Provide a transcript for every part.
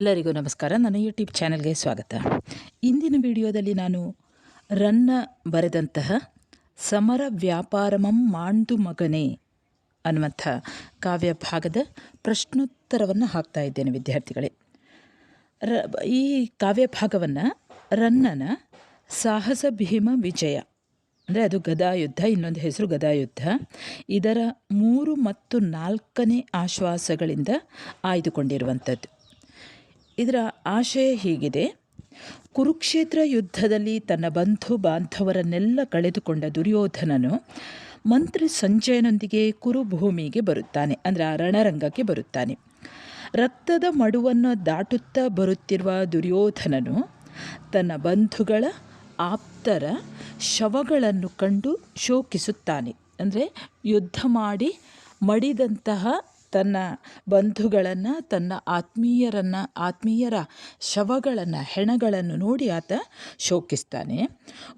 ಎಲ್ಲರಿಗೂ ನಮಸ್ಕಾರ. ನನ್ನ ಯೂಟ್ಯೂಬ್ ಚಾನಲ್ಗೆ ಸ್ವಾಗತ. ಇಂದಿನ ವಿಡಿಯೋದಲ್ಲಿ ನಾನು ರನ್ನ ಬರೆದಂತಹ ಸಮರ ವ್ಯಾಪಾರಮಂ ಮಾಂಡು ಮಗನೇ ಅನ್ನುವಂಥ ಕಾವ್ಯ ಭಾಗದ ಪ್ರಶ್ನೋತ್ತರವನ್ನು ಹಾಕ್ತಾ ಇದ್ದೇನೆ ವಿದ್ಯಾರ್ಥಿಗಳೇ. ರ, ಈ ಕಾವ್ಯ ಭಾಗವನ್ನು ರನ್ನನ ಸಾಹಸ ಭೀಮ ವಿಜಯ, ಅಂದರೆ ಅದು ಗದಾಯುದ್ಧ, ಇನ್ನೊಂದು ಹೆಸರು ಗದಾಯುದ್ಧ, ಇದರ ಮೂರು ಮತ್ತು ನಾಲ್ಕನೇ ಆಶ್ವಾಸಗಳಿಂದ ಆಯ್ದುಕೊಂಡಿರುವಂಥದ್ದು. ಇದರ ಆಶಯ ಹೀಗಿದೆ. ಕುರುಕ್ಷೇತ್ರ ಯುದ್ಧದಲ್ಲಿ ತನ್ನ ಬಂಧು ಬಾಂಧವರನ್ನೆಲ್ಲ ಕಳೆದುಕೊಂಡ ದುರ್ಯೋಧನನು ಮಂತ್ರಿ ಸಂಜಯನೊಂದಿಗೆ ಕುರುಭೂಮಿಗೆ ಬರುತ್ತಾನೆ, ಅಂದರೆ ಆ ರಣರಂಗಕ್ಕೆ ಬರುತ್ತಾನೆ. ರಕ್ತದ ಮಡುವನ್ನು ದಾಟುತ್ತಾ ಬರುತ್ತಿರುವ ದುರ್ಯೋಧನನು ತನ್ನ ಬಂಧುಗಳ ಆಪ್ತರ ಶವಗಳನ್ನು ಕಂಡು ಶೋಕಿಸುತ್ತಾನೆ. ಅಂದರೆ ಯುದ್ಧ ಮಾಡಿ ಮಡಿದಂತಹ ತನ್ನ ಬಂಧುಗಳನ್ನು, ತನ್ನ ಆತ್ಮೀಯರನ್ನು, ಆತ್ಮೀಯರ ಶವಗಳನ್ನು, ಹೆಣಗಳನ್ನು ನೋಡಿ ಆತ ಶೋಕಿಸ್ತಾನೆ.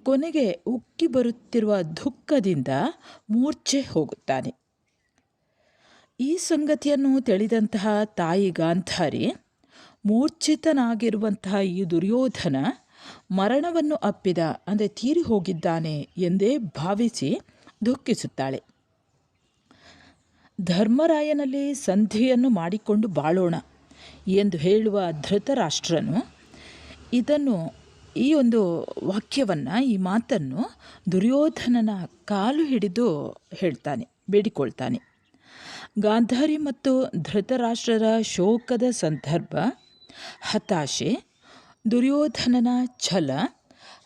ಕೊನೆಗೆ ಉಕ್ಕಿ ಬರುತ್ತಿರುವ ದುಃಖದಿಂದ ಮೂರ್ಛೆ ಹೋಗುತ್ತಾನೆ. ಈ ಸಂಗತಿಯನ್ನು ತಿಳಿದಂತಹ ತಾಯಿ ಗಾಂಧಾರಿ, ಮೂರ್ಛಿತನಾಗಿರುವಂತಹ ಈ ದುರ್ಯೋಧನ ಮರಣವನ್ನು ಅಪ್ಪಿದ, ಅಂದರೆ ತೀರಿ ಹೋಗಿದ್ದಾನೆ ಎಂದೇ ಭಾವಿಸಿ ದುಃಖಿಸುತ್ತಾಳೆ. ಧರ್ಮರಾಯನಲ್ಲಿ ಸಂಧಿಯನ್ನು ಮಾಡಿಕೊಂಡು ಬಾಳೋಣ ಎಂದು ಹೇಳುವ ಧೃತರಾಷ್ಟ್ರನು ಇದನ್ನು ಈ ಒಂದು ವಾಕ್ಯವನ್ನು, ಈ ಮಾತನ್ನು ದುರ್ಯೋಧನನ ಕಾಲು ಹಿಡಿದು ಹೇಳ್ತಾನೆ, ಬೇಡಿಕೊಳ್ತಾನೆ. ಗಾಂಧಾರಿ ಮತ್ತು ಧೃತರಾಷ್ಟ್ರರ ಶೋಕದ ಸಂದರ್ಭ ಹತಾಶೆ, ದುರ್ಯೋಧನನ ಛಲ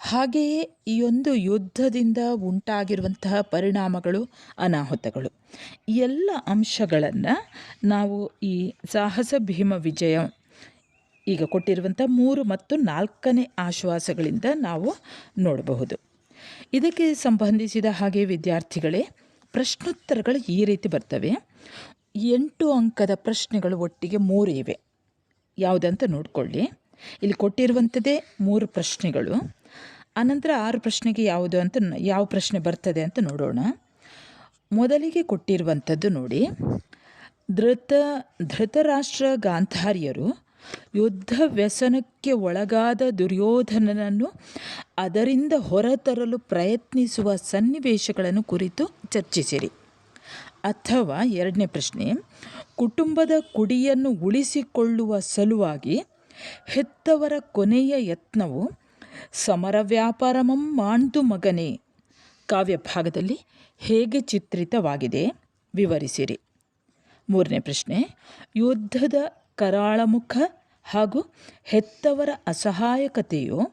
ಹಾಗೆಯೇ ಈ ಒಂದು ಯುದ್ಧದಿಂದ ಉಂಟಾಗಿರುವಂತಹ ಪರಿಣಾಮಗಳು, ಅನಾಹುತಗಳು. ಎಲ್ಲ ಅಂಶಗಳನ್ನು ನಾವು ಈ ಸಾಹಸ ಭೀಮ ವಿಜಯ ಈಗ ಕೊಟ್ಟಿರುವಂಥ ಮೂರು ಮತ್ತು ನಾಲ್ಕನೇ ಆಶ್ವಾಸಗಳಿಂದ ನಾವು ನೋಡಬಹುದು. ಇದಕ್ಕೆ ಸಂಬಂಧಿಸಿದ ಹಾಗೆ ವಿದ್ಯಾರ್ಥಿಗಳೇ, ಪ್ರಶ್ನೋತ್ತರಗಳು ಈ ರೀತಿ ಬರ್ತವೆ. ಎಂಟು ಅಂಕದ ಪ್ರಶ್ನೆಗಳು ಒಟ್ಟಿಗೆ ಮೂರು ಇವೆ. ಯಾವುದಂತ ನೋಡಿಕೊಳ್ಳಿ. ಇಲ್ಲಿ ಕೊಟ್ಟಿರುವಂಥದ್ದೇ ಮೂರು ಪ್ರಶ್ನೆಗಳು. ಅನಂತರ ಆರು ಪ್ರಶ್ನೆಗೆ ಯಾವುದು ಅಂತ ಯಾವ ಪ್ರಶ್ನೆ ಬರ್ತದೆ ಅಂತ ನೋಡೋಣ. ಮೊದಲಿಗೆ ಕೊಟ್ಟಿರುವಂಥದ್ದು ನೋಡಿ. ಧೃತ, ಧೃತರಾಷ್ಟ್ರ ಗಾಂಧಾರ್ಯರು ಯುದ್ಧ ವ್ಯಸನಕ್ಕೆ ಒಳಗಾದ ದುರ್ಯೋಧನನನ್ನು ಅದರಿಂದ ಹೊರತರಲು ಪ್ರಯತ್ನಿಸುವ ಸನ್ನಿವೇಶಗಳನ್ನು ಕುರಿತು ಚರ್ಚಿಸಿರಿ. ಅಥವಾ ಎರಡನೇ ಪ್ರಶ್ನೆ, ಕುಟುಂಬದ ಕುಡಿಯನ್ನು ಉಳಿಸಿಕೊಳ್ಳುವ ಸಲುವಾಗಿ ಹೆತ್ತವರ ಕೊನೆಯ ಯತ್ನವು ಸಮರ ವ್ಯಾಪಾರಮಂ ಮಾಂಡು ಮಗನೇ. ಕಾವ್ಯ ಭಾಗದಲ್ಲಿ ಹೇಗೆ ಚಿತ್ರಿತವಾಗಿದೆ ವಿವರಿಸಿರಿ. ಮೂರನೇ ಪ್ರಶ್ನೆ, ಯುದ್ಧದ ಕರಾಳಮುಖ ಹಾಗೂ ಹೆತ್ತವರ ಅಸಹಾಯಕತೆಯು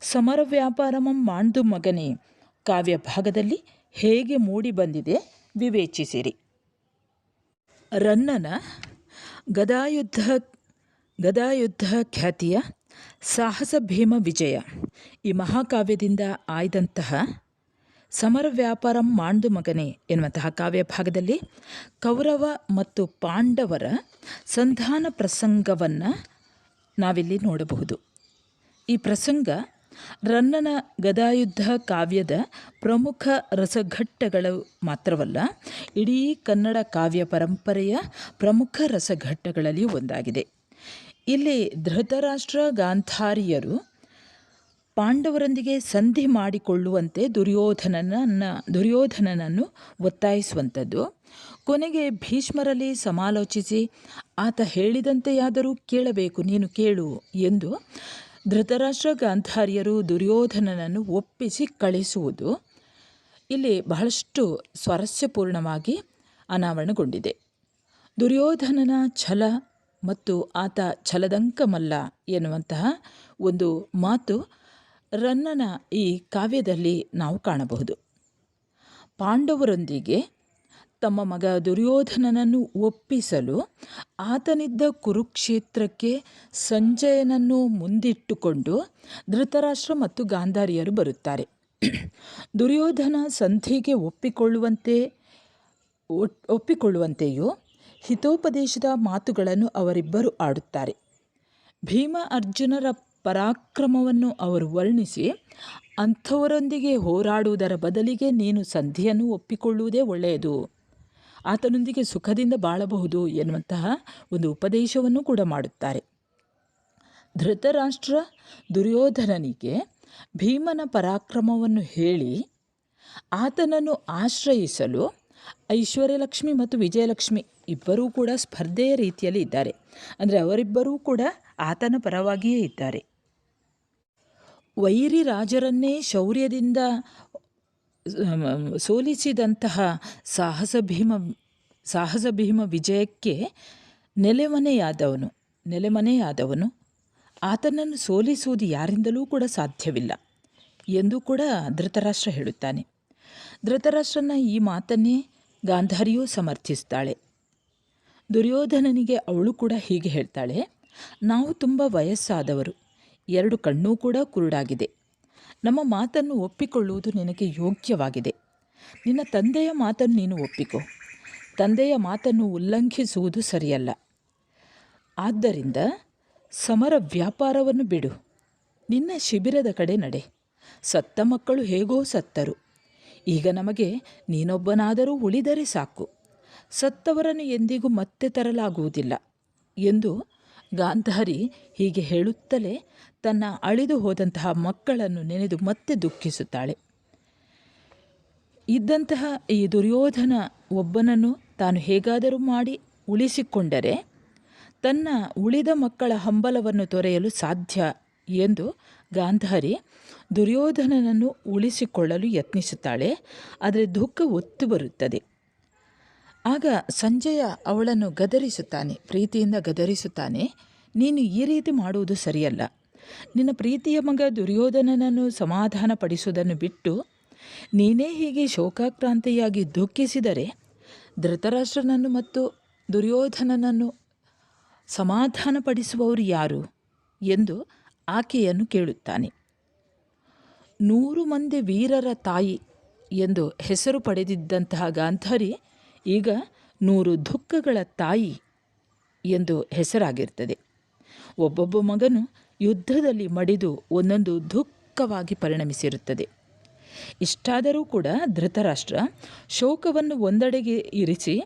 ಸಮರ ವ್ಯಾಪಾರಮಂ ಮಾಂಡು ಮಗನೇ ಕಾವ್ಯ ಭಾಗದಲ್ಲಿ ಹೇಗೆ ಮೂಡಿಬಂದಿದೆ ವಿವೇಚಿಸಿರಿ. ರನ್ನನ ಗದಾಯುದ್ಧ ಗದಾಯುದ್ಧ ಖ್ಯಾತಿಯ ಸಾಹಸ ಭೀಮ ವಿಜಯ. ಈ ಮಹಾಕಾವ್ಯದಿಂದ ಆಯ್ದಂತಹ ಸಮರ ವ್ಯಾಪಾರಂ ಮಾಂಡು ಮಗನೆ ಎನ್ನುವಂತಹ ಕಾವ್ಯ ಭಾಗದಲ್ಲಿ ಕೌರವ ಮತ್ತು ಪಾಂಡವರ ಸಂಧಾನ ಪ್ರಸಂಗವನ್ನು ನಾವಿಲ್ಲಿ ನೋಡಬಹುದು. ಈ ಪ್ರಸಂಗ ರನ್ನನ ಗದಾಯುದ್ಧ ಕಾವ್ಯದ ಪ್ರಮುಖ ರಸಘಟ್ಟಗಳು ಮಾತ್ರವಲ್ಲ, ಇಡೀ ಕನ್ನಡ ಕಾವ್ಯ ಪರಂಪರೆಯ ಪ್ರಮುಖ ರಸಘಟ್ಟಗಳಲ್ಲಿ ಒಂದಾಗಿದೆ. ಇಲ್ಲಿ ಧೃತರಾಷ್ಟ್ರ ಗಾಂಧಾರಿಯರು ಪಾಂಡವರೊಂದಿಗೆ ಸಂಧಿ ಮಾಡಿಕೊಳ್ಳುವಂತೆ ದುರ್ಯೋಧನನನ್ನು ದುರ್ಯೋಧನನನ್ನು ಒತ್ತಾಯಿಸುವಂಥದ್ದು. ಕೊನೆಗೆ ಭೀಷ್ಮರಲ್ಲಿ ಸಮಾಲೋಚಿಸಿ, ಆತ ಹೇಳಿದಂತೆಯಾದರೂ ಕೇಳಬೇಕು, ನೀನು ಕೇಳು ಎಂದು ಧೃತರಾಷ್ಟ್ರ ಗಾಂಧಾರಿಯರು ದುರ್ಯೋಧನನನ್ನು ಒಪ್ಪಿಸಿ ಕಳಿಸುವುದು ಇಲ್ಲಿ ಬಹಳಷ್ಟು ಸ್ವಾರಸ್ಯಪೂರ್ಣವಾಗಿ ಅನಾವರಣಗೊಂಡಿದೆ. ದುರ್ಯೋಧನನ ಛಲ ಮತ್ತು ಆತ ಛಲದಂಕಮಲ್ಲ ಎನ್ನುವಂತಹ ಒಂದು ಮಾತು ರನ್ನನ ಈ ಕಾವ್ಯದಲ್ಲಿ ನಾವು ಕಾಣಬಹುದು. ಪಾಂಡವರೊಂದಿಗೆ ತಮ್ಮ ಮಗ ದುರ್ಯೋಧನನನ್ನು ಒಪ್ಪಿಸಲು ಆತನಿದ್ದ ಕುರುಕ್ಷೇತ್ರಕ್ಕೆ ಸಂಜಯನನ್ನು ಮುಂದಿಟ್ಟುಕೊಂಡು ಧೃತರಾಷ್ಟ್ರ ಮತ್ತು ಗಾಂಧಾರಿಯರು ಬರುತ್ತಾರೆ. ದುರ್ಯೋಧನ ಸಂಧಿಗೆ ಒಪ್ಪಿಕೊಳ್ಳುವಂತೆ ಒಪ್ಪಿಕೊಳ್ಳುವಂತೆಯೂ ಹಿತೋಪದೇಶದ ಮಾತುಗಳನ್ನು ಅವರಿಬ್ಬರು ಆಡುತ್ತಾರೆ. ಭೀಮ ಅರ್ಜುನರ ಪರಾಕ್ರಮವನ್ನು ಅವರು ವರ್ಣಿಸಿ, ಅಂಥವರೊಂದಿಗೆ ಹೋರಾಡುವುದರ ಬದಲಿಗೆ ನೀನು ಸಂಧಿಯನ್ನು ಒಪ್ಪಿಕೊಳ್ಳುವುದೇ ಒಳ್ಳೆಯದು. ಆತನೊಂದಿಗೆ ಸುಖದಿಂದ ಬಾಳಬಹುದು ಎನ್ನುವಂತಹ ಒಂದು ಉಪದೇಶವನ್ನು ಕೂಡ ಮಾಡುತ್ತಾರೆ. ಧೃತರಾಷ್ಟ್ರ ದುರ್ಯೋಧನನಿಗೆ ಭೀಮನ ಪರಾಕ್ರಮವನ್ನು ಹೇಳಿ, ಆತನನ್ನು ಆಶ್ರಯಿಸಲು ಐಶ್ವರ್ಯಲಕ್ಷ್ಮಿ ಮತ್ತು ವಿಜಯಲಕ್ಷ್ಮಿ ಇಬ್ಬರೂ ಕೂಡ ಸ್ಪರ್ಧೆಯ ರೀತಿಯಲ್ಲಿ ಇದ್ದಾರೆ. ಅಂದರೆ ಅವರಿಬ್ಬರೂ ಕೂಡ ಆತನ ಪರವಾಗಿಯೇ ಇದ್ದಾರೆ. ವೈರಿ ರಾಜರನ್ನೇ ಶೌರ್ಯದಿಂದ ಸೋಲಿಸಿದಂತಹ ಸಾಹಸ ಭೀಮ ಸಾಹಸ ಭೀಮ ವಿಜಯಕ್ಕೆ ನೆಲೆಮನೆಯಾದವನು ನೆಲೆಮನೆಯಾದವನು. ಆತನನ್ನು ಸೋಲಿಸುವುದು ಯಾರಿಂದಲೂ ಕೂಡ ಸಾಧ್ಯವಿಲ್ಲ ಎಂದು ಕೂಡ ಧೃತರಾಷ್ಟ್ರ ಹೇಳುತ್ತಾನೆ. ಧೃತರಾಷ್ಟ್ರನ ಈ ಮಾತನ್ನೇ ಗಾಂಧಾರಿಯೂ ಸಮರ್ಥಿಸ್ತಾಳೆ. ದುರ್ಯೋಧನನಿಗೆ ಅವಳು ಕೂಡ ಹೀಗೆ ಹೇಳ್ತಾಳೆ, ನಾವು ತುಂಬ ವಯಸ್ಸಾದವರು, ಎರಡು ಕಣ್ಣೂ ಕೂಡ ಕುರುಡಾಗಿದೆ. ನಮ್ಮ ಮಾತನ್ನು ಒಪ್ಪಿಕೊಳ್ಳುವುದು ನಿನಗೆ ಯೋಗ್ಯವಾಗಿದೆ. ನಿನ್ನ ತಂದೆಯ ಮಾತನ್ನು ನೀನು ಒಪ್ಪಿಕೊ. ತಂದೆಯ ಮಾತನ್ನು ಉಲ್ಲಂಘಿಸುವುದು ಸರಿಯಲ್ಲ. ಆದ್ದರಿಂದ ಸಮರ ವ್ಯಾಪಾರವನ್ನು ಬಿಡು. ನಿನ್ನ ಶಿಬಿರದ ಕಡೆ ನಡೆ. ಸತ್ತ ಮಕ್ಕಳು ಹೇಗೋ ಸತ್ತರು. ಈಗ ನಮಗೆ ನೀನೊಬ್ಬನಾದರೂ ಉಳಿದರೆ ಸಾಕು. ಸತ್ತವರನ್ನು ಎಂದಿಗೂ ಮತ್ತೆ ತರಲಾಗುವುದಿಲ್ಲ ಎಂದು ಗಾಂಧಾರಿ ಹೀಗೆ ಹೇಳುತ್ತಲೇ ತನ್ನ ಅಳಿದು ಹೋದಂತಹ ಮಕ್ಕಳನ್ನು ನೆನೆದು ಮತ್ತೆ ದುಃಖಿಸುತ್ತಾಳೆ. ಇದ್ದಂತಹ ಈ ದುರ್ಯೋಧನ ಒಬ್ಬನನ್ನು ತಾನು ಹೇಗಾದರೂ ಮಾಡಿ ಉಳಿಸಿಕೊಂಡರೆ ತನ್ನ ಉಳಿದ ಮಕ್ಕಳ ಹಂಬಲವನ್ನು ತೊರೆಯಲು ಸಾಧ್ಯ ಎಂದು ಗಾಂಧಾರಿ ದುರ್ಯೋಧನನನ್ನು ಉಳಿಸಿಕೊಳ್ಳಲು ಯತ್ನಿಸುತ್ತಾಳೆ. ಆದರೆ ದುಃಖ ಒತ್ತು ಬರುತ್ತದೆ. ಆಗ ಸಂಜಯ ಅವಳನ್ನು ಗದರಿಸುತ್ತಾನೆ, ಪ್ರೀತಿಯಿಂದ ಗದರಿಸುತ್ತಾನೆ, ನೀನು ಈ ರೀತಿ ಮಾಡುವುದು ಸರಿಯಲ್ಲ. ನಿನ್ನ ಪ್ರೀತಿಯ ಮಗ ದುರ್ಯೋಧನನನ್ನು ಸಮಾಧಾನಪಡಿಸುವುದನ್ನು ಬಿಟ್ಟು ನೀನೇ ಹೀಗೆ ಶೋಕಾಕ್ರಾಂತಿಯಾಗಿ ದುಃಖಿಸಿದರೆ ಧೃತರಾಷ್ಟ್ರನನ್ನು ಮತ್ತು ದುರ್ಯೋಧನನನ್ನು ಸಮಾಧಾನಪಡಿಸುವವರು ಯಾರು ಎಂದು ಆಕೆಯನ್ನು ಕೇಳುತ್ತಾನೆ. ನೂರು ಮಂದಿ ವೀರರ ತಾಯಿ ಎಂದು ಹೆಸರು ಪಡೆದಿದ್ದಂತಹ ಗಾಂಧಾರಿ ಈಗ ನೂರು ದುಃಖಗಳ ತಾಯಿ ಎಂದು ಹೆಸರಾಗಿರ್ತದೆ. ಒಬ್ಬೊಬ್ಬ ಮಗನು ಯುದ್ಧದಲ್ಲಿ ಮಡಿದು ಒಂದೊಂದು ದುಃಖವಾಗಿ ಪರಿಣಮಿಸಿರುತ್ತದೆ. ಇಷ್ಟಾದರೂ ಕೂಡ ಧೃತರಾಷ್ಟ್ರ ಶೋಕವನ್ನು ಒಂದೆಡೆಗೆ ಇರಿಸಿ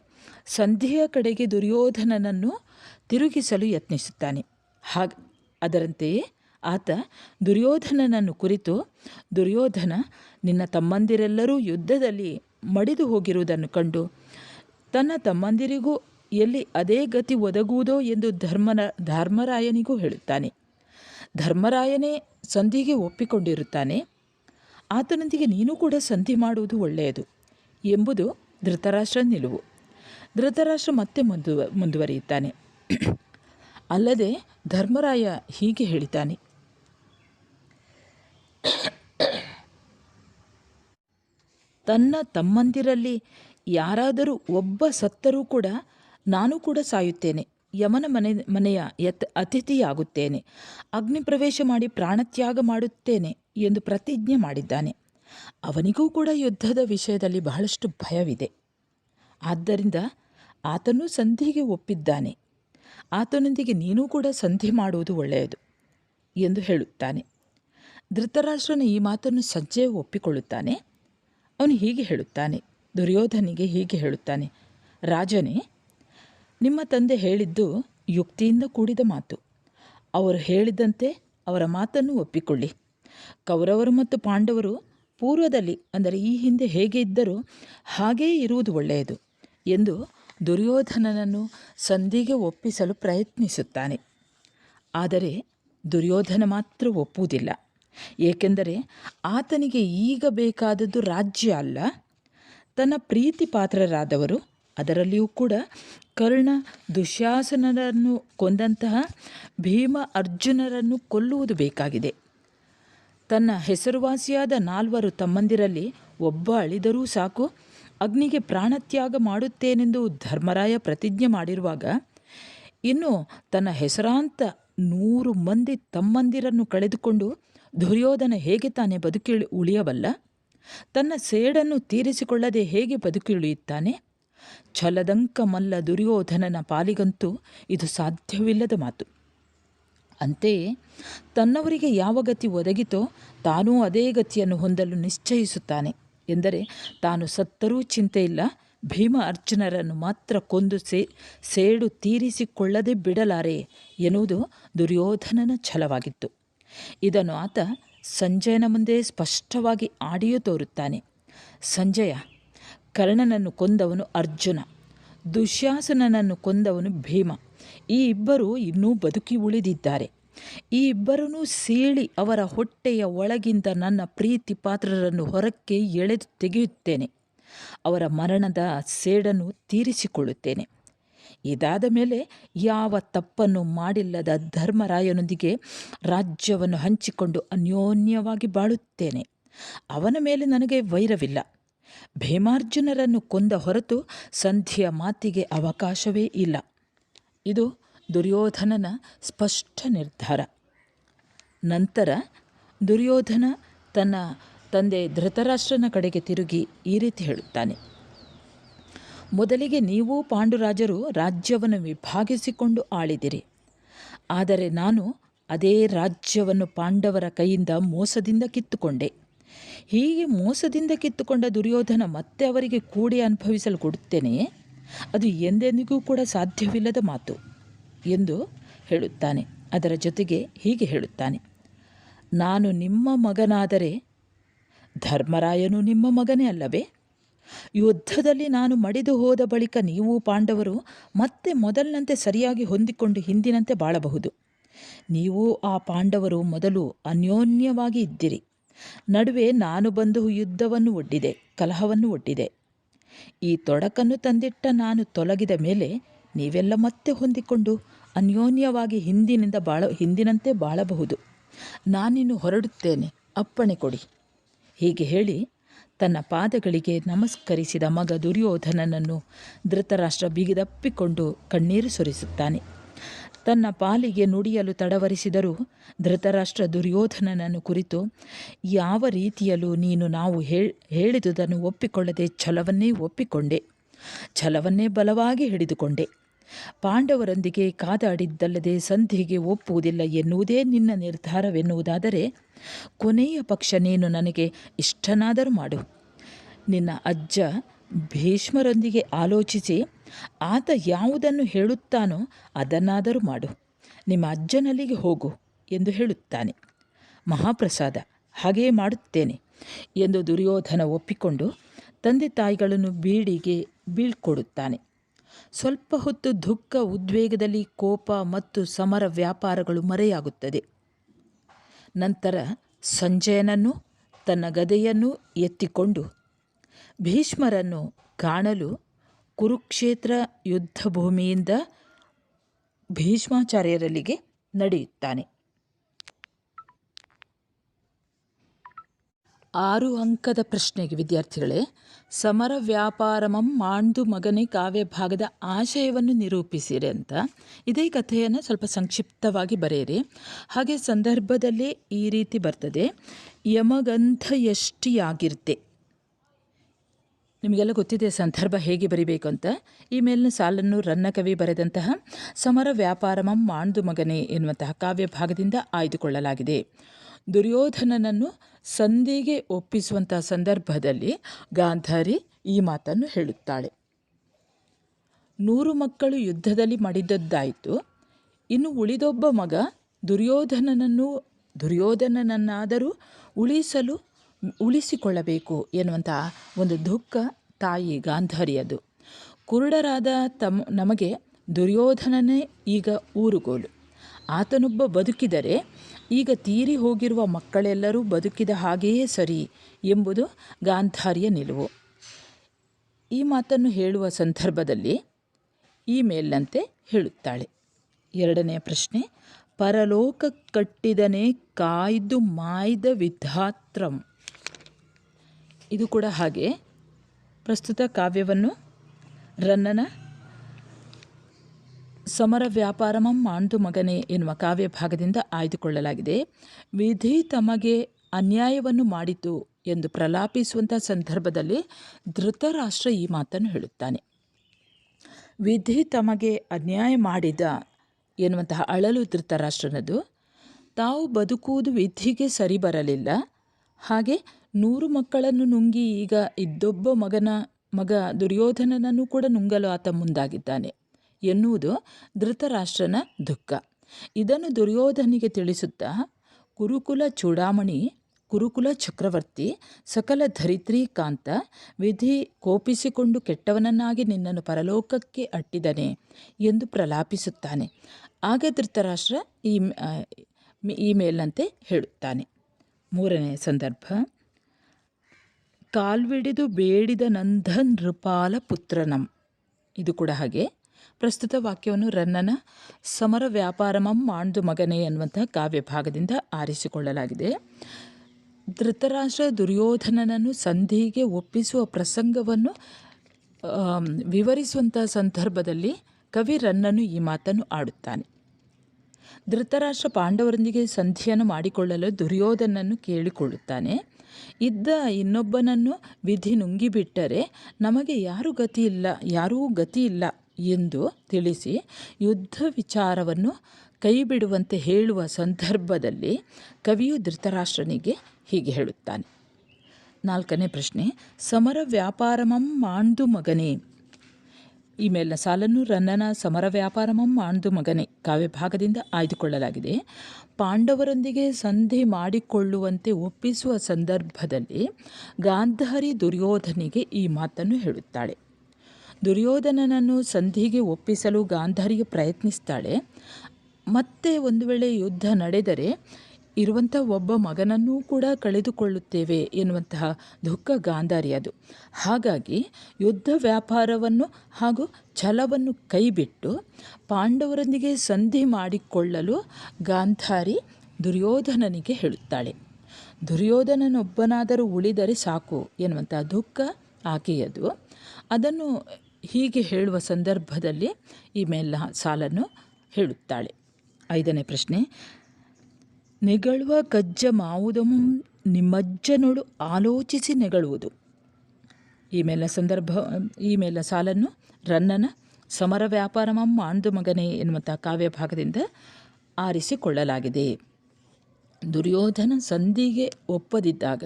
ಸಂಧಿಯ ಕಡೆಗೆ ದುರ್ಯೋಧನನನ್ನು ತಿರುಗಿಸಲು ಯತ್ನಿಸುತ್ತಾನೆ. ಹಾಗ ಅದರಂತೆಯೇ ಆತ ದುರ್ಯೋಧನನನ್ನು ಕುರಿತು, ದುರ್ಯೋಧನ, ನಿನ್ನ ತಮ್ಮಂದಿರೆಲ್ಲರೂ ಯುದ್ಧದಲ್ಲಿ ಮಡಿದು ಹೋಗಿರುವುದನ್ನು ಕಂಡು ತನ್ನ ತಮ್ಮಂದಿರಿಗೂ ಎಲ್ಲಿ ಅದೇ ಗತಿ ಒದಗುವುದೋ ಎಂದು ಧರ್ಮನ ಧರ್ಮರಾಯನಿಗೂ ಹೇಳುತ್ತಾನೆ. ಧರ್ಮರಾಯನೇ ಸಂಧಿಗೆ ಒಪ್ಪಿಕೊಂಡಿರುತ್ತಾನೆ. ಆತನೊಂದಿಗೆ ನೀನು ಕೂಡ ಸಂಧಿ ಮಾಡುವುದು ಒಳ್ಳೆಯದು ಎಂಬುದು ಧೃತರಾಷ್ಟ್ರ ನಿಲುವು. ಧೃತರಾಷ್ಟ್ರ ಮತ್ತೆ ಮುಂದುವ ಮುಂದುವರಿಯುತ್ತಾನೆ. ಅಲ್ಲದೆ ಧರ್ಮರಾಯ ಹೀಗೆ ಹೇಳಿದ್ದಾನೆ. ತನ್ನ ತಮ್ಮಂದಿರಲ್ಲಿ ಯಾರಾದರೂ ಒಬ್ಬ ಸತ್ತರೂ ಕೂಡ ನಾನು ಕೂಡ ಸಾಯುತ್ತೇನೆ. ಯಮನ ಮನೆ, ಮನೆಯ ಯತ್, ಅತಿಥಿಯಾಗುತ್ತೇನೆ. ಅಗ್ನಿ ಪ್ರವೇಶ ಮಾಡಿ ಪ್ರಾಣತ್ಯಾಗ ಮಾಡುತ್ತೇನೆ ಎಂದು ಪ್ರತಿಜ್ಞೆ ಮಾಡಿದ್ದಾನೆ. ಅವನಿಗೂ ಕೂಡ ಯುದ್ಧದ ವಿಷಯದಲ್ಲಿ ಬಹಳಷ್ಟು ಭಯವಿದೆ. ಆದ್ದರಿಂದ ಆತನೂ ಸಂಧಿಗೆ ಒಪ್ಪಿದ್ದಾನೆ. ಆತನೊಂದಿಗೆ ನೀನೂ ಕೂಡ ಸಂಧಿ ಮಾಡುವುದು ಒಳ್ಳೆಯದು ಎಂದು ಹೇಳುತ್ತಾನೆ. ಧೃತರಾಷ್ಟ್ರನ ಈ ಮಾತನ್ನು ಸಜ್ಜೆ ಒಪ್ಪಿಕೊಳ್ಳುತ್ತಾನೆ. ಅವನು ಹೀಗೆ ಹೇಳುತ್ತಾನೆ, ದುರ್ಯೋಧನಿಗೆ ಹೀಗೆ ಹೇಳುತ್ತಾನೆ, ರಾಜನೇ, ನಿಮ್ಮ ತಂದೆ ಹೇಳಿದ್ದು ಯುಕ್ತಿಯಿಂದ ಕೂಡಿದ ಮಾತು. ಅವರು ಹೇಳಿದಂತೆ ಅವರ ಮಾತನ್ನು ಒಪ್ಪಿಕೊಳ್ಳಿ. ಕೌರವರು ಮತ್ತು ಪಾಂಡವರು ಪೂರ್ವದಲ್ಲಿ, ಅಂದರೆ ಈ ಹಿಂದೆ ಹೇಗೆ ಇದ್ದರೂ ಹಾಗೇ ಇರುವುದು ಒಳ್ಳೆಯದು ಎಂದು ದುರ್ಯೋಧನನನ್ನು ಸಂಧಿಗೆ ಒಪ್ಪಿಸಲು ಪ್ರಯತ್ನಿಸುತ್ತಾನೆ. ಆದರೆ ದುರ್ಯೋಧನ ಮಾತ್ರ ಒಪ್ಪುವುದಿಲ್ಲ. ಏಕೆಂದರೆ ಆತನಿಗೆ ಈಗ ಬೇಕಾದದ್ದು ರಾಜ್ಯ ಅಲ್ಲ, ತನ್ನ ಪ್ರೀತಿ ಪಾತ್ರರಾದವರು ಅದರಲ್ಲಿಯೂ ಕೂಡ ಕರ್ಣ ದುಶ್ಯಾಸನರನ್ನು ಕೊಂದಂತಹ ಭೀಮ ಅರ್ಜುನರನ್ನು ಕೊಲ್ಲುವುದು ಬೇಕಾಗಿದೆ. ತನ್ನ ಹೆಸರುವಾಸಿಯಾದ ನಾಲ್ವರು ತಮ್ಮಂದಿರಲ್ಲಿ ಒಬ್ಬ ಅಳಿದರೂ ಸಾಕು, ಅಗ್ನಿಗೆ ಪ್ರಾಣತ್ಯಾಗ ಮಾಡುತ್ತೇನೆಂದು ಧರ್ಮರಾಯ ಪ್ರತಿಜ್ಞೆ ಮಾಡಿರುವಾಗ, ಇನ್ನು ತನ್ನ ಹೆಸರಾಂತ ನೂರು ಮಂದಿ ತಮ್ಮಂದಿರನ್ನು ಕಳೆದುಕೊಂಡು ದುರ್ಯೋಧನ ಹೇಗೆ ತಾನೇ ಬದುಕಿ ಉಳಿಯಬಲ್ಲ ತನ್ನ ಸೇಡನ್ನು ತೀರಿಸಿಕೊಳ್ಳದೆ ಹೇಗೆ ಬದುಕಿಳಿಯುತ್ತಾನೆ? ಛಲದಂಕ ಮಲ್ಲ ದುರ್ಯೋಧನನ ಪಾಲಿಗಂತೂ ಇದು ಸಾಧ್ಯವಿಲ್ಲದ ಮಾತು. ಅಂತೆಯೇ, ತನ್ನವರಿಗೆ ಯಾವ ಗತಿ ಒದಗಿತೋ ತಾನೂ ಅದೇ ಗತಿಯನ್ನು ಹೊಂದಲು ನಿಶ್ಚಯಿಸುತ್ತಾನೆ. ಎಂದರೆ ತಾನು ಸತ್ತರೂ ಚಿಂತೆ ಇಲ್ಲ, ಭೀಮ ಅರ್ಜುನರನ್ನು ಮಾತ್ರ ಕೊಂದು ಸೇ, ಸೇಡು ತೀರಿಸಿಕೊಳ್ಳದೆ ಬಿಡಲಾರೆ ಎನ್ನುವುದು ದುರ್ಯೋಧನನ ಛಲವಾಗಿತ್ತು. ಇದನ್ನು ಆತ ಸಂಜಯನ ಮುಂದೆ ಸ್ಪಷ್ಟವಾಗಿ ಆಡಿಯೂ ತೋರುತ್ತಾನೆ. ಸಂಜಯ, ಕರ್ಣನನ್ನು ಕೊಂದವನು ಅರ್ಜುನ, ದುಶ್ಯಾಸನನನ್ನು ಕೊಂದವನು ಭೀಮ. ಈ ಇಬ್ಬರು ಇನ್ನೂ ಬದುಕಿ ಉಳಿದಿದ್ದಾರೆ. ಈ ಇಬ್ಬರನ್ನೂ ಸೀಳಿ ಅವರ ಹೊಟ್ಟೆಯ ಒಳಗಿಂದ ನನ್ನ ಪ್ರೀತಿ ಪಾತ್ರರನ್ನು ಹೊರಕ್ಕೆ ಎಳೆದು ತೆಗೆಯುತ್ತೇನೆ. ಅವರ ಮರಣದ ಸೇಡನ್ನು ತೀರಿಸಿಕೊಳ್ಳುತ್ತೇನೆ. ಇದಾದ ಮೇಲೆ ಯಾವ ತಪ್ಪನ್ನು ಮಾಡಿಲ್ಲದ ಧರ್ಮರಾಯನೊಂದಿಗೆ ರಾಜ್ಯವನ್ನು ಹಂಚಿಕೊಂಡು ಅನ್ಯೋನ್ಯವಾಗಿ ಬಾಳುತ್ತೇನೆ. ಅವನ ಮೇಲೆ ನನಗೆ ವೈರವಿಲ್ಲ. ಭೀಮಾರ್ಜುನರನ್ನು ಕೊಂದ ಹೊರತು ಸಂಧಿಯ ಮಾತಿಗೆ ಅವಕಾಶವೇ ಇಲ್ಲ. ಇದು ದುರ್ಯೋಧನನ ಸ್ಪಷ್ಟ ನಿರ್ಧಾರ. ನಂತರ ದುರ್ಯೋಧನ ತನ್ನ ತಂದೆ ಧೃತರಾಷ್ಟ್ರನ ಕಡೆಗೆ ತಿರುಗಿ ಈ ರೀತಿ ಹೇಳುತ್ತಾನೆ. ಮೊದಲಿಗೆ ನೀವು ಪಾಂಡುರಾಜರು ರಾಜ್ಯವನ್ನು ವಿಭಾಗಿಸಿಕೊಂಡು ಆಳಿದಿರಿ. ಆದರೆ ನಾನು ಅದೇ ರಾಜ್ಯವನ್ನು ಪಾಂಡವರ ಕೈಯಿಂದ ಮೋಸದಿಂದ ಕಿತ್ತುಕೊಂಡೆ. ಹೀಗೆ ಮೋಸದಿಂದ ಕಿತ್ತುಕೊಂಡ ದುರ್ಯೋಧನ ಮತ್ತೆ ಅವರಿಗೆ ಕೂಡಿ ಅನುಭವಿಸಲು ಕೊಡುತ್ತೇನೆ ಅದು ಎಂದೆಂದಿಗೂ ಕೂಡ ಸಾಧ್ಯವಿಲ್ಲದ ಮಾತು ಎಂದು ಹೇಳುತ್ತಾನೆ. ಅದರ ಜೊತೆಗೆ ಹೀಗೆ ಹೇಳುತ್ತಾನೆ. ನಾನು ನಿಮ್ಮ ಮಗನಾದರೆ ಧರ್ಮರಾಯನು ನಿಮ್ಮ ಮಗನೇ ಅಲ್ಲವೇ? ಯುದ್ಧದಲ್ಲಿ ನಾನು ಮಡಿದು ಹೋದ ಬಳಿಕ ನೀವು ಪಾಂಡವರು ಮತ್ತೆ ಮೊದಲಿನಂತೆ ಸರಿಯಾಗಿ ಹೊಂದಿಕೊಂಡು ಹಿಂದಿನಂತೆ ಬಾಳಬಹುದು. ನೀವು ಆ ಪಾಂಡವರು ಮೊದಲು ಅನ್ಯೋನ್ಯವಾಗಿ ಇದ್ದಿರಿ. ನಡುವೆ ನಾನು ಬಂದು ಯುದ್ಧವನ್ನು ಒಡ್ಡಿದೆ, ಕಲಹವನ್ನು ಒಡ್ಡಿದೆ. ಈ ತೊಡಕನ್ನು ತಂದಿಟ್ಟ ನಾನು ತೊಲಗಿದ ಮೇಲೆ ನೀವೆಲ್ಲ ಮತ್ತೆ ಹೊಂದಿಕೊಂಡು ಅನ್ಯೋನ್ಯವಾಗಿ ಹಿಂದಿನಿಂದ ಬಾಳ, ಹಿಂದಿನಂತೆ ಬಾಳಬಹುದು. ನಾನಿನ್ನು ಹೊರಡುತ್ತೇನೆ, ಅಪ್ಪಣೆ ಕೊಡಿ. ಹೀಗೆ ಹೇಳಿ ತನ್ನ ಪಾದಗಳಿಗೆ ನಮಸ್ಕರಿಸಿದ ಮಗ ದುರ್ಯೋಧನನನ್ನು ಧೃತರಾಷ್ಟ್ರ ಬಿಗಿದಪ್ಪಿಕೊಂಡು ಕಣ್ಣೀರು ಸುರಿಸುತ್ತಾನೆ. ತನ್ನ ಪಾಲಿಗೆ ನುಡಿಯಲು ತಡವರಿಸಿದರೂ ಧೃತರಾಷ್ಟ್ರ ದುರ್ಯೋಧನನನ್ನು ಕುರಿತು, ಯಾವ ರೀತಿಯಲ್ಲೂ ನೀನು ನಾವು ಹೇಳಿದುದನ್ನು ಒಪ್ಪಿಕೊಳ್ಳದೆ ಛಲವನ್ನೇ ಒಪ್ಪಿಕೊಂಡೆ. ಛಲವನ್ನೇ ಬಲವಾಗಿ ಹಿಡಿದುಕೊಂಡೆ. ಪಾಂಡವರೊಂದಿಗೆ ಕಾದಾಡಿದ್ದಲ್ಲದೆ ಸಂಧಿಗೆ ಒಪ್ಪುವುದಿಲ್ಲ ಎನ್ನುವುದೇ ನಿನ್ನ ನಿರ್ಧಾರವೆನ್ನುವುದಾದರೆ ಕೊನೆಯ ಪಕ್ಷ ನೀನು ನನಗೆ ಇಷ್ಟನಾದರೂ ಮಾಡು. ನಿನ್ನ ಅಜ್ಜ ಭೀಷ್ಮರೊಂದಿಗೆ ಆಲೋಚಿಸಿ ಆತ ಯಾವುದನ್ನು ಹೇಳುತ್ತಾನೋ ಅದನ್ನಾದರೂ ಮಾಡು. ನಿಮ್ಮ ಅಜ್ಜನಲ್ಲಿಗೆ ಹೋಗು ಎಂದು ಹೇಳುತ್ತಾನೆ. ಮಹಾಪ್ರಸಾದ, ಹಾಗೆಯೇ ಮಾಡುತ್ತೇನೆ ಎಂದು ದುರ್ಯೋಧನ ಒಪ್ಪಿಕೊಂಡು ತಂದೆ ತಾಯಿಗಳನ್ನು ಬೀಡಿಗೆ ಬೀಳ್ಕೊಡುತ್ತಾನೆ. ಸ್ವಲ್ಪ ಹೊತ್ತು ದುಃಖ, ಉದ್ವೇಗದಲ್ಲಿ ಕೋಪ ಮತ್ತು ಸಮರ ವ್ಯಾಪಾರಗಳು ಮರೆಯಾಗುತ್ತದೆ. ನಂತರ ಸಂಜಯನನ್ನು, ತನ್ನ ಗದೆಯನ್ನು ಎತ್ತಿಕೊಂಡು ಭೀಷ್ಮರನ್ನು ಕಾಣಲು ಕುರುಕ್ಷೇತ್ರ ಯುದ್ಧಭೂಮಿಯಿಂದ ಭೀಷ್ಮಾಚಾರ್ಯರಲ್ಲಿಗೆ ನಡೆಯುತ್ತಾನೆ. ಆರು ಅಂಕದ ಪ್ರಶ್ನೆಗೆ ವಿದ್ಯಾರ್ಥಿಗಳೇ, ಸಮರ ವ್ಯಾಪಾರಮಂ ಮಾಂಡು ಮಗನೇ ಕಾವ್ಯ ಭಾಗದ ಆಶಯವನ್ನು ನಿರೂಪಿಸಿರಿ ಅಂತ. ಇದೇ ಕಥೆಯನ್ನು ಸ್ವಲ್ಪ ಸಂಕ್ಷಿಪ್ತವಾಗಿ ಬರೆಯಿರಿ. ಹಾಗೆ ಸಂದರ್ಭದಲ್ಲಿ ಈ ರೀತಿ ಬರ್ತದೆ. ಯಮಗಂಧ ಎಷ್ಟಿಯಾಗಿರ್ತೆ ನಿಮಗೆಲ್ಲ ಗೊತ್ತಿದೆ ಸಂದರ್ಭ ಹೇಗೆ ಬರಿಬೇಕು ಅಂತ. ಈ ಮೇಲಿನ ಸಾಲನ್ನು ರನ್ನ ಕವಿ ಬರೆದಂತಹ ಸಮರ ವ್ಯಾಪಾರಮಂ ಮಾಂಡು ಮಗನೇ ಎನ್ನುವಂತಹ ಕಾವ್ಯ ಭಾಗದಿಂದ ಆಯ್ದುಕೊಳ್ಳಲಾಗಿದೆ. ದುರ್ಯೋಧನನನ್ನು ಸಂಧಿಗೆ ಒಪ್ಪಿಸುವಂಥ ಸಂದರ್ಭದಲ್ಲಿ ಗಾಂಧಾರಿ ಈ ಮಾತನ್ನು ಹೇಳುತ್ತಾಳೆ. ನೂರು ಮಕ್ಕಳು ಯುದ್ಧದಲ್ಲಿ ಮಡಿದದ್ದಾಯಿತು. ಇನ್ನು ಉಳಿದೊಬ್ಬ ಮಗ ದುರ್ಯೋಧನನನ್ನು ದುರ್ಯೋಧನನನ್ನಾದರೂ ಉಳಿಸಲು ಉಳಿಸಿಕೊಳ್ಳಬೇಕು ಎನ್ನುವಂಥ ಒಂದು ದುಃಖ ತಾಯಿ ಗಾಂಧಾರಿಯದು. ಕುರುಡರಾದ ತಮ್ಮ ನಮಗೆ ದುರ್ಯೋಧನನೇ ಈಗ ಊರುಗೋಲು. ಆತನೊಬ್ಬ ಬದುಕಿದರೆ ಈಗ ತೀರಿ ಹೋಗಿರುವ ಮಕ್ಕಳೆಲ್ಲರೂ ಬದುಕಿದ ಹಾಗೆಯೇ ಸರಿ ಎಂಬುದು ಗಾಂಧಾರಿಯ ನಿಲುವು. ಈ ಮಾತನ್ನು ಹೇಳುವ ಸಂದರ್ಭದಲ್ಲಿ ಈ ಮೇಲಂತೆ ಹೇಳುತ್ತಾಳೆ. ಎರಡನೆಯ ಪ್ರಶ್ನೆ, ಪರಲೋಕ ಕಟ್ಟಿದನೇ ಕಾಯ್ದು ಮಾಯ್ದ ವಿಧಾತ್ರಂ ಇದು ಕೂಡ ಹಾಗೆ. ಪ್ರಸ್ತುತ ಕಾವ್ಯವನ್ನು ರನ್ನನ ಸಮರ ವ್ಯಾಪಾರಮಂ ಮಾಂಡು ಮಗನೆ ಎನ್ನುವ ಕಾವ್ಯ ಭಾಗದಿಂದ ಆಯ್ದುಕೊಳ್ಳಲಾಗಿದೆ. ವಿಧಿ ತಮಗೆ ಅನ್ಯಾಯವನ್ನು ಮಾಡಿತು ಎಂದು ಪ್ರಲಾಪಿಸುವಂಥ ಸಂದರ್ಭದಲ್ಲಿ ಧೃತರಾಷ್ಟ್ರ ಈ ಮಾತನ್ನು ಹೇಳುತ್ತಾನೆ. ವಿಧಿ ತಮಗೆ ಅನ್ಯಾಯ ಮಾಡಿದ ಎನ್ನುವಂತಹ ಅಳಲು ಧೃತರಾಷ್ಟ್ರನದು. ತಾವು ಬದುಕುವುದು ವಿಧಿಗೆ ಸರಿ ಬರಲಿಲ್ಲ ಹಾಗೆ ನೂರು ಮಕ್ಕಳನ್ನು ನುಂಗಿ ಈಗ ಇದ್ದೊಬ್ಬ ಮಗನ, ಮಗ ದುರ್ಯೋಧನನನ್ನು ಕೂಡ ನುಂಗಲು ಆತ ಮುಂದಾಗಿದ್ದಾನೆ. ಎನ್ನುವುದು ಧೃತರಾಷ್ಟ್ರನ ದುಃಖ. ಇದನ್ನು ದುರ್ಯೋಧನಿಗೆ ತಿಳಿಸುತ್ತಾ ಕುರುಕುಲ ಚೂಡಾಮಣಿ, ಕುರುಕುಲ ಚಕ್ರವರ್ತಿ, ಸಕಲ ಧರಿತ್ರೀಕಾಂತ ವಿಧಿ ಕೋಪಿಸಿಕೊಂಡು ಕೆಟ್ಟವನನ್ನಾಗಿ ನಿನ್ನನ್ನು ಪರಲೋಕಕ್ಕೆ ಅಟ್ಟಿದನೆ ಎಂದು ಪ್ರಲಾಪಿಸುತ್ತಾನೆ. ಆಗ ಧೃತರಾಷ್ಟ್ರ ಈ ಈ ಹೇಳುತ್ತಾನೆ. ಮೂರನೇ ಸಂದರ್ಭ. ಕಾಲ್ವಿಡಿದು ಬೇಡಿದ ನಂದ ನೃಪಾಲ ಪುತ್ರನಂ ಇದು ಕೂಡ ಹಾಗೆ. ಪ್ರಸ್ತುತ ವಾಕ್ಯವನ್ನು ರನ್ನನ ಸಮರ ವ್ಯಾಪಾರಮಂ ಮಾಂಡು ಮಗನೇ ಎನ್ನುವಂತಹ ಕಾವ್ಯ ಭಾಗದಿಂದ ಆರಿಸಿಕೊಳ್ಳಲಾಗಿದೆ. ಧೃತರಾಷ್ಟ್ರ ದುರ್ಯೋಧನನನ್ನು ಸಂಧಿಗೆ ಒಪ್ಪಿಸುವ ಪ್ರಸಂಗವನ್ನು ವಿವರಿಸುವಂಥ ಸಂದರ್ಭದಲ್ಲಿ ಕವಿ ರನ್ನನು ಈ ಮಾತನ್ನು ಆಡುತ್ತಾನೆ. ಧೃತರಾಷ್ಟ್ರ ಪಾಂಡವರೊಂದಿಗೆ ಸಂಧಿಯನ್ನು ಮಾಡಿಕೊಳ್ಳಲು ದುರ್ಯೋಧನನ್ನು ಕೇಳಿಕೊಳ್ಳುತ್ತಾನೆ. ಇದ್ದ ಇನ್ನೊಬ್ಬನನ್ನು ವಿಧಿ ನುಂಗಿಬಿಟ್ಟರೆ ನಮಗೆ ಯಾರೂ ಗತಿ ಇಲ್ಲ, ಯಾರೂ ಗತಿ ಇಲ್ಲ. ಎಂದು ತಿಳಿಸಿ ಯುದ್ಧ ವಿಚಾರವನ್ನು ಕೈಬಿಡುವಂತೆ ಹೇಳುವ ಸಂದರ್ಭದಲ್ಲಿ ಕವಿಯು ಧೃತರಾಷ್ಟ್ರನಿಗೆ ಹೀಗೆ ಹೇಳುತ್ತಾನೆ. ನಾಲ್ಕನೇ ಪ್ರಶ್ನೆ, ಸಮರ ವ್ಯಾಪಾರಮಂ ಮಾಂದು ಮಗನೇ? ಈ ಮೇಲಿನ ಸಾಲನ್ನು ರನ್ನನ ಸಮರ ವ್ಯಾಪಾರಮಂ ಮಾಂದು ಮಗನೇ ಕಾವ್ಯಭಾಗದಿಂದ ಆಯ್ದುಕೊಳ್ಳಲಾಗಿದೆ. ಪಾಂಡವರೊಂದಿಗೆ ಸಂಧಿ ಮಾಡಿಕೊಳ್ಳುವಂತೆ ಒಪ್ಪಿಸುವ ಸಂದರ್ಭದಲ್ಲಿ ಗಾಂಧಾರಿ ದುರ್ಯೋಧನಿಗೆ ಈ ಮಾತನ್ನು ಹೇಳುತ್ತಾಳೆ. ದುರ್ಯೋಧನನನ್ನು ಸಂಧಿಗೆ ಒಪ್ಪಿಸಲು ಗಾಂಧಾರಿಗೆ ಪ್ರಯತ್ನಿಸ್ತಾಳೆ. ಮತ್ತೆ ಒಂದು ವೇಳೆ ಯುದ್ಧ ನಡೆದರೆ ಇರುವಂಥ ಒಬ್ಬ ಮಗನನ್ನೂ ಕೂಡ ಕಳೆದುಕೊಳ್ಳುತ್ತೇವೆ ಎನ್ನುವಂತಹ ದುಃಖ ಗಾಂಧಾರಿ ಅದು ಹಾಗಾಗಿ ಯುದ್ಧ ವ್ಯಾಪಾರವನ್ನು ಹಾಗೂ ಛಲವನ್ನು ಕೈಬಿಟ್ಟು ಪಾಂಡವರೊಂದಿಗೆ ಸಂಧಿ ಮಾಡಿಕೊಳ್ಳಲು ಗಾಂಧಾರಿ ದುರ್ಯೋಧನನಿಗೆ ಹೇಳುತ್ತಾಳೆ. ದುರ್ಯೋಧನನೊಬ್ಬನಾದರೂ ಉಳಿದರೆ ಸಾಕು ಎನ್ನುವಂಥ ದುಃಖ ಆಕೆಯದು. ಅದನ್ನು ಹೀಗೆ ಹೇಳುವ ಸಂದರ್ಭದಲ್ಲಿ ಈ ಮೇಲಿನ ಸಾಲನ್ನು ಹೇಳುತ್ತಾಳೆ. ಐದನೇ ಪ್ರಶ್ನೆ, ನೆಗಳುವ ಕಜ್ಜ ಮಾವುದಮು ನಿಮ್ಮಜ್ಜನೊಳು ಆಲೋಚಿಸಿ ನೆಗಳುವುದು. ಈ ಮೇಲಿನ ಸಂದರ್ಭ ಈ ಮೇಲಿನ ಸಾಲನ್ನು ರನ್ನನ ಸಮರ ವ್ಯಾಪಾರಮಂ ಮಾಂದು ಮಗನೇ ಎನ್ನುವಂಥ ಕಾವ್ಯ ಭಾಗದಿಂದ ಆರಿಸಿಕೊಳ್ಳಲಾಗಿದೆ. ದುರ್ಯೋಧನ ಸಂಧಿಗೆ ಒಪ್ಪದಿದ್ದಾಗ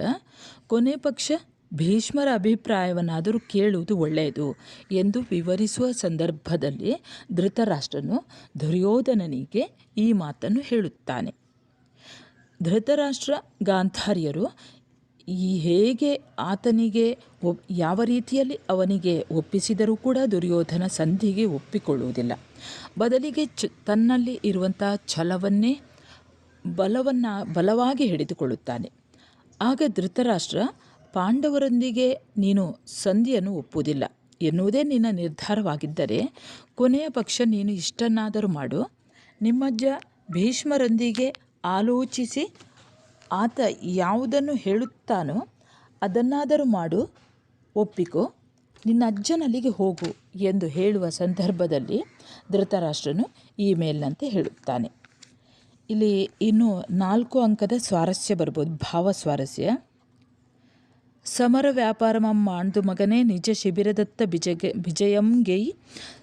ಕೊನೆ ಪಕ್ಷ ಭೀಷ್ಮರ ಅಭಿಪ್ರಾಯವನ್ನಾದರೂ ಕೇಳುವುದು ಒಳ್ಳೆಯದು ಎಂದು ವಿವರಿಸುವ ಸಂದರ್ಭದಲ್ಲಿ ಧೃತರಾಷ್ಟ್ರನು ದುರ್ಯೋಧನನಿಗೆ ಈ ಮಾತನ್ನು ಹೇಳುತ್ತಾನೆ. ಧೃತರಾಷ್ಟ್ರ ಗಾಂಧಾರ್ಯರು ಈ ಹೇಗೆ ಆತನಿಗೆ ಒಪ್, ಯಾವ ರೀತಿಯಲ್ಲಿ ಅವನಿಗೆ ಒಪ್ಪಿಸಿದರೂ ಕೂಡ ದುರ್ಯೋಧನ ಸಂಧಿಗೆ ಒಪ್ಪಿಕೊಳ್ಳುವುದಿಲ್ಲ. ಬದಲಿಗೆ ಚ, ತನ್ನಲ್ಲಿ ಇರುವಂಥ ಛಲವನ್ನೇ ಬಲವನ್ನು, ಬಲವಾಗಿ ಹಿಡಿದುಕೊಳ್ಳುತ್ತಾನೆ. ಆಗ ಧೃತರಾಷ್ಟ್ರ ಪಾಂಡವರೊಂದಿಗೆ ನೀನು ಸಂಧಿಯನ್ನು ಒಪ್ಪುವುದಿಲ್ಲ ಎನ್ನುವುದೇ ನಿನ್ನ ನಿರ್ಧಾರವಾಗಿದ್ದರೆ ಕೊನೆಯ ಪಕ್ಷ ನೀನು ಇಷ್ಟನ್ನಾದರೂ ಮಾಡು. ನಿಮ್ಮಜ್ಜ ಭೀಷ್ಮರೊಂದಿಗೆ ಆಲೋಚಿಸಿ ಆತ ಯಾವುದನ್ನು ಹೇಳುತ್ತಾನೋ ಅದನ್ನಾದರೂ ಮಾಡು, ಒಪ್ಪಿಕೋ. ನಿನ್ನ ಅಜ್ಜನಲ್ಲಿಗೆ ಹೋಗು ಎಂದು ಹೇಳುವ ಸಂದರ್ಭದಲ್ಲಿ ಧೃತರಾಷ್ಟ್ರನು ಈ ಮೇಲಿನಂತೆ ಹೇಳುತ್ತಾನೆ. ಇಲ್ಲಿ ಇನ್ನು ನಾಲ್ಕು ಅಂಕದ ಸ್ವಾರಸ್ಯ ಬರ್ಬೋದು. ಭಾವ ಸ್ವಾರಸ್ಯ ಸಮರ ವ್ಯಾಪಾರಮಂ ಮಾಣ್ದು ಮಗನೇ ನಿಜ ಶಿಬಿರದತ್ತ ಬಿಜಗೆ ವಿಜಯಂ ಗೆಯ್.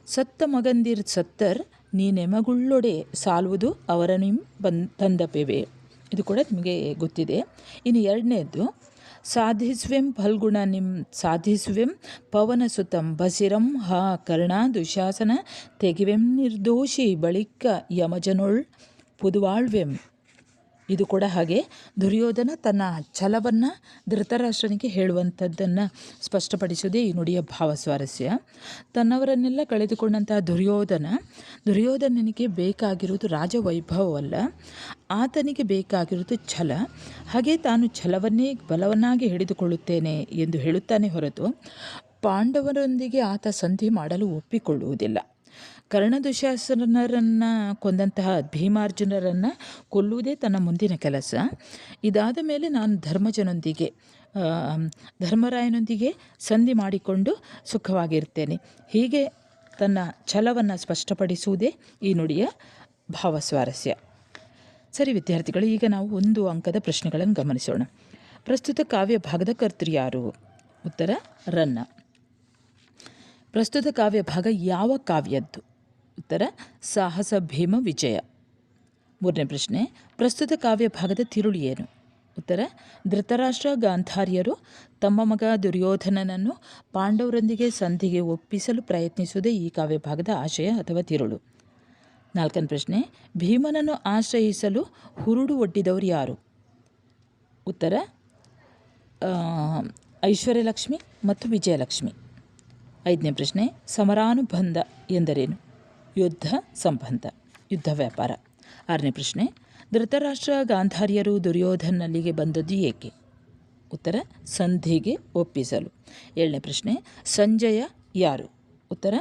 ಸತ್ತ ಮಗಂದಿರ್ ಸತ್ತರ್, ನೀ ನೆಮಗುಳ್ಳೊಡೆ ಸಾಲುವುದು ಅವರ ನಿಮ್ ಬಂದ್, ತಂದಪೆವೆ. ಇದು ಕೂಡ ನಿಮಗೆ ಗೊತ್ತಿದೆ. ಇನ್ನು ಎರಡನೇದು ಸಾಧಿಸುವೆಂ ಫಲ್ಗುಣ ನಿಮ್ ಸಾಧಿಸುವೆಂ ಪವನ ಸುತಂ ಬಸಿರಂ ಹಾ ಕರ್ಣ ದುಶಾಸನ ತೆಗಿವೆಂ ನಿರ್ದೋಷಿ ಬಳಿಕ ಯಮಜನೊಳ್ ಪುದುವಾಳ್ವೆಂ. ಇದು ಕೂಡ ಹಾಗೆ. ದುರ್ಯೋಧನ ತನ್ನ ಛಲವನ್ನು ಧೃತರಾಷ್ಟ್ರನಿಗೆ ಹೇಳುವಂಥದ್ದನ್ನು ಸ್ಪಷ್ಟಪಡಿಸೋದೇ ಈ ನುಡಿಯ ಭಾವ ಸ್ವಾರಸ್ಯ. ತನ್ನವರನ್ನೆಲ್ಲ ಕಳೆದುಕೊಂಡಂತಹ ದುರ್ಯೋಧನ, ದುರ್ಯೋಧನನಿಗೆ ಬೇಕಾಗಿರುವುದು ರಾಜವೈಭವವಲ್ಲ, ಆತನಿಗೆ ಬೇಕಾಗಿರುವುದು ಛಲ. ಹಾಗೆ ತಾನು ಛಲವನ್ನೇ ಬಲವನ್ನಾಗಿ ಹಿಡಿದುಕೊಳ್ಳುತ್ತೇನೆ ಎಂದು ಹೇಳುತ್ತಾನೆ ಹೊರತು ಪಾಂಡವರೊಂದಿಗೆ ಆತ ಸಂಧಿ ಮಾಡಲು ಒಪ್ಪಿಕೊಳ್ಳುವುದಿಲ್ಲ. ಕರ್ಣದುಶಾಸನರನ್ನು ಕೊಂದಂತಹ ಭೀಮಾರ್ಜುನರನ್ನು ಕೊಲ್ಲುವುದೇ ತನ್ನ ಮುಂದಿನ ಕೆಲಸ. ಇದಾದ ಮೇಲೆ ನಾನು ಧರ್ಮಜನೊಂದಿಗೆ ಧರ್ಮರಾಯನೊಂದಿಗೆ ಸಂಧಿ ಮಾಡಿಕೊಂಡು ಸುಖವಾಗಿರ್ತೇನೆ. ಹೀಗೆ ತನ್ನ ಛಲವನ್ನು ಸ್ಪಷ್ಟಪಡಿಸುವುದೇ ಈ ನುಡಿಯ ಭಾವಸ್ವಾರಸ್ಯ. ಸರಿ ವಿದ್ಯಾರ್ಥಿಗಳು, ಈಗ ನಾವು ಒಂದು ಅಂಕದ ಪ್ರಶ್ನೆಗಳನ್ನು ಗಮನಿಸೋಣ. ಪ್ರಸ್ತುತ ಕಾವ್ಯ ಭಾಗದ ಕರ್ತೃ ಯಾರು? ಉತ್ತರ, ರನ್ನ. ಪ್ರಸ್ತುತ ಕಾವ್ಯ ಭಾಗ ಯಾವ ಕಾವ್ಯದ್ದು? ಉತ್ತರ, ಸಾಹಸ, ಭೀಮ, ವಿಜಯ. ಮೂರನೇ ಪ್ರಶ್ನೆ, ಪ್ರಸ್ತುತ ಕಾವ್ಯ ಭಾಗದ ತಿರುಳು ಏನು? ಉತ್ತರ, ಧೃತರಾಷ್ಟ್ರ ಗಾಂಧಾರ್ಯರು ತಮ್ಮ ಮಗ ದುರ್ಯೋಧನನನ್ನು ಪಾಂಡವರೊಂದಿಗೆ ಸಂಧಿಗೆ ಒಪ್ಪಿಸಲು ಪ್ರಯತ್ನಿಸುವುದೇ ಈ ಕಾವ್ಯ ಭಾಗದ ಆಶಯ ಅಥವಾ ತಿರುಳು. ನಾಲ್ಕನೇ ಪ್ರಶ್ನೆ, ಭೀಮನನ್ನು ಆಶ್ರಯಿಸಲು ಹುರುಡು ಒಡ್ಡಿದವರು ಯಾರು? ಉತ್ತರ ಐಶ್ವರ್ಯಲಕ್ಷ್ಮಿ ಮತ್ತು ವಿಜಯಲಕ್ಷ್ಮಿ. ಐದನೇ ಪ್ರಶ್ನೆ, ಸಮರಾನುಬಂಧ ಎಂದರೇನು? ಯುದ್ಧ ಸಂಬಂಧ. ಯುದ್ಧ ವ್ಯಾಪಾರ. ಆರನೇ ಪ್ರಶ್ನೆ, ಧೃತರಾಷ್ಟ್ರ ಗಾಂಧಾರ್ಯರು ದುರ್ಯೋಧನಲ್ಲಿಗೆ ಬಂದದ್ದು ಏಕೆ? ಉತ್ತರ, ಸಂಧಿಗೆ ಒಪ್ಪಿಸಲು. ಏಳನೇ ಪ್ರಶ್ನೆ, ಸಂಜಯ ಯಾರು? ಉತ್ತರ,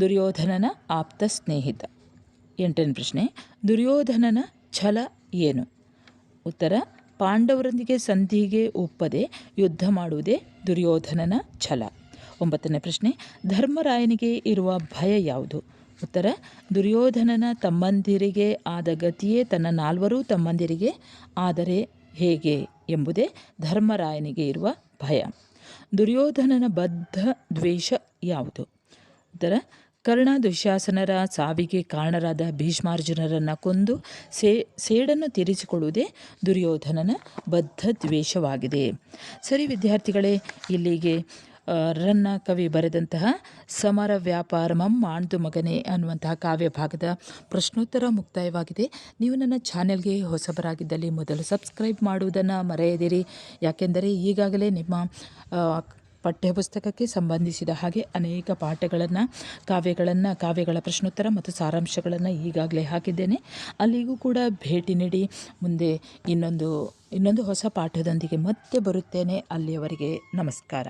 ದುರ್ಯೋಧನನ ಆಪ್ತ ಸ್ನೇಹಿತ. ಎಂಟನೇ ಪ್ರಶ್ನೆ, ದುರ್ಯೋಧನನ ಛಲ ಏನು? ಉತ್ತರ, ಪಾಂಡವರೊಂದಿಗೆ ಸಂಧಿಗೆ ಒಪ್ಪದೆ ಯುದ್ಧ ಮಾಡುವುದೇ ದುರ್ಯೋಧನನ ಛಲ. ಒಂಬತ್ತನೇ ಪ್ರಶ್ನೆ, ಧರ್ಮರಾಯನಿಗೆ ಇರುವ ಭಯ ಯಾವುದು? ಉತ್ತರ, ದುರ್ಯೋಧನನ ತಮ್ಮಂದಿರಿಗೆ ಆದ ಗತಿಯೇ ತನ್ನ ನಾಲ್ವರೂ ತಮ್ಮಂದಿರಿಗೆ, ಆದರೆ ಹೇಗೆ? ಎಂಬುದೇ ಧರ್ಮರಾಯನಿಗೆ ಇರುವ ಭಯ. ದುರ್ಯೋಧನನ ಬದ್ಧ ದ್ವೇಷ ಯಾವುದು? ಉತ್ತರ, ಕರ್ಣ ದುಶ್ಯಾಸನರ ಸಾವಿಗೆ ಕಾರಣರಾದ ಭೀಷ್ಮಾರ್ಜುನರನ್ನು ಕೊಂದು ಸೇ, ಸೇಡನ್ನು ತೀರಿಸಿಕೊಳ್ಳುವುದೇ ದುರ್ಯೋಧನನ ಬದ್ಧ ದ್ವೇಷವಾಗಿದೆ. ಸರಿ ವಿದ್ಯಾರ್ಥಿಗಳೇ, ಇಲ್ಲಿಗೆ ರನ್ನ ಕವಿ ಬರೆದಂತಹ ಸಮರ ವ್ಯಾಪಾರಮಂ ಮಾಣ್ದು ಮಗನೇ ಅನ್ನುವಂತಹ ಕಾವ್ಯ ಭಾಗದ ಪ್ರಶ್ನೋತ್ತರ ಮುಕ್ತಾಯವಾಗಿದೆ. ನೀವು ನನ್ನ ಚಾನೆಲ್ಗೆ ಹೊಸಬರಾಗಿದ್ದಲ್ಲಿ ಮೊದಲು ಸಬ್ಸ್ಕ್ರೈಬ್ ಮಾಡುವುದನ್ನು ಮರೆಯದಿರಿ. ಯಾಕೆಂದರೆ ಈಗಾಗಲೇ ನಿಮ್ಮ ಪಠ್ಯಪುಸ್ತಕಕ್ಕೆ ಸಂಬಂಧಿಸಿದ ಹಾಗೆ ಅನೇಕ ಪಾಠಗಳನ್ನು, ಕಾವ್ಯಗಳನ್ನು, ಕಾವ್ಯಗಳ ಪ್ರಶ್ನೋತ್ತರ ಮತ್ತು ಸಾರಾಂಶಗಳನ್ನು ಈಗಾಗಲೇ ಹಾಕಿದ್ದೇನೆ. ಅಲ್ಲಿಗೂ ಕೂಡ ಭೇಟಿ ನೀಡಿ, ಮುಂದೆ ಇನ್ನೊಂದು ಇನ್ನೊಂದು ಹೊಸ ಪಾಠದೊಂದಿಗೆ ಮತ್ತೆ ಬರುತ್ತೇನೆ. ಅಲ್ಲಿಯವರೆಗೆ ನಮಸ್ಕಾರ.